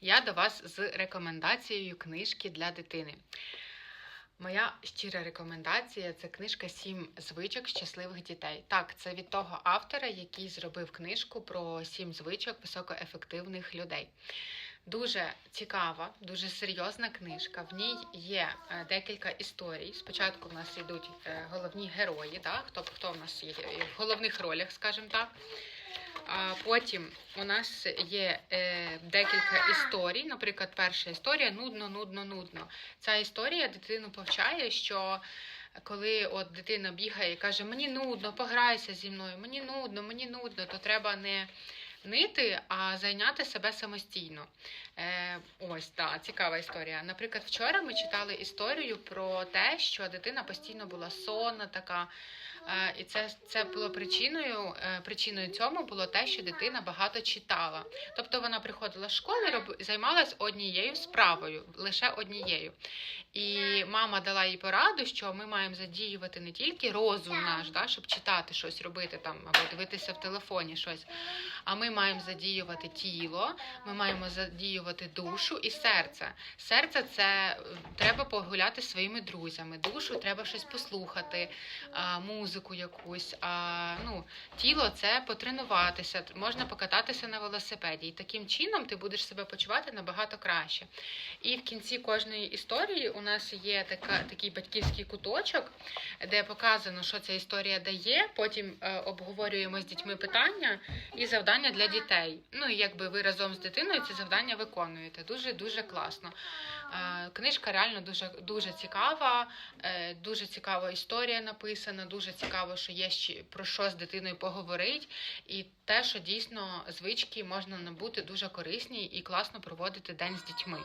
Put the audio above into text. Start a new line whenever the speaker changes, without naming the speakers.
я до вас з рекомендацією книжки для дитини. Моя щира рекомендація це книжка Сім звичок щасливих дітей. Так, це від того автора, який зробив книжку про сім звичок високоефективних людей. Дуже цікава, дуже серйозна книжка. В ній є е, декілька історій. Спочатку в нас йдуть е, головні герої, да? хто, хто в нас є в головних ролях, скажімо так. Потім у нас є е, декілька історій. Наприклад, перша історія нудно, нудно, нудно. Ця історія дитину повчає, що коли от дитина бігає і каже, мені нудно, пограйся зі мною, мені нудно, мені нудно, то треба не нити, а зайняти себе самостійно. Е, ось так, цікава історія. Наприклад, вчора ми читали історію про те, що дитина постійно була сонна, така. Е, І це, це було причиною. е, Причиною цьому було те, що дитина багато читала. Тобто вона приходила з школи, роб... займалась однією справою, лише однією. І мама дала їй пораду, що ми маємо задіювати не тільки розум наш, да, щоб читати щось, робити там або дивитися в телефоні щось. А ми маємо задіювати тіло, ми маємо задіювати душу і серце. Серце це е, треба погуляти зі своїми друзями. Душу треба щось послухати, а, музику якусь. А, ну, тіло це потренуватися, можна покататися на велосипеді. І таким чином ти будеш себе почувати набагато краще. І в кінці кожної історії у нас є така, такий батьківський куточок, де показано, що ця історія дає. Потім е, обговорюємо з дітьми питання і завдання для дітей. Ну і якби ви разом з дитиною ці завдання виконуєте. Дуже дуже класно. Е, Книжка реально дуже дуже цікава, е, дуже цікава історія написана. Дуже цікаво, що є ще про що з дитиною поговорити, і те, що дійсно звички можна набути дуже корисні і класно проводити день з дітьми.